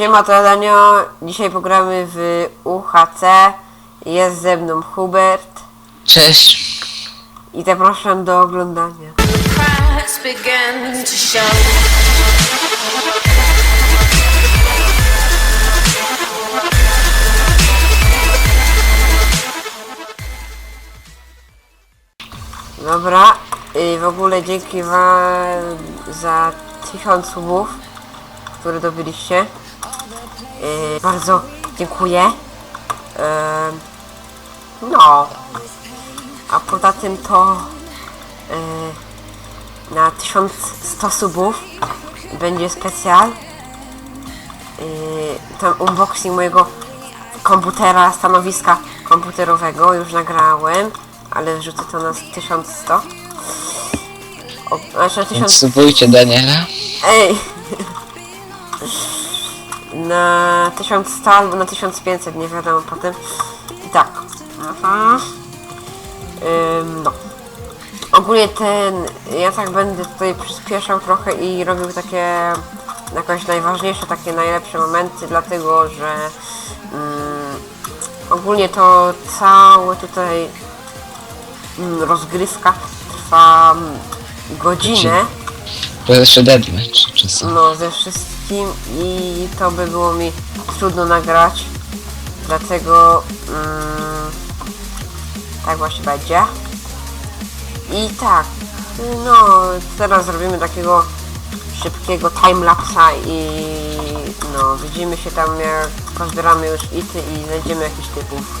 Siema, to Danio. Dzisiaj pogramy w UHC. Jest ze mną Hubert. Cześć. I zapraszam do oglądania. cracks begin to show. Dobra. I w ogóle dzięki wam za 1000 subów, które dobyliście. Yy, bardzo dziękuję. Yy, no. A poza tym to yy, na 1100 subów będzie specjal. Yy, tam unboxing mojego komputera, stanowiska komputerowego już nagrałem, ale wrzucę to na 1100. O, znaczy na 1000... Subujcie Daniela. Ej! Na 1100 albo na 1500, nie wiadomo potem. I tak. Mhm. Ym, no. Ogólnie ten, ja tak będę tutaj przyspieszał trochę i robił takie jakoś najważniejsze, takie najlepsze momenty, dlatego że mm, ogólnie to całe tutaj mm, rozgrywka trwa mm, godzinę. To jeszcze deadmatch czasem. No, ze wszystkim i to by było mi trudno nagrać. Dlatego mm, tak właśnie będzie. I tak, no teraz zrobimy takiego szybkiego timelapsa i no widzimy się tam jak pozbieramy już ity i znajdziemy jakiś typów.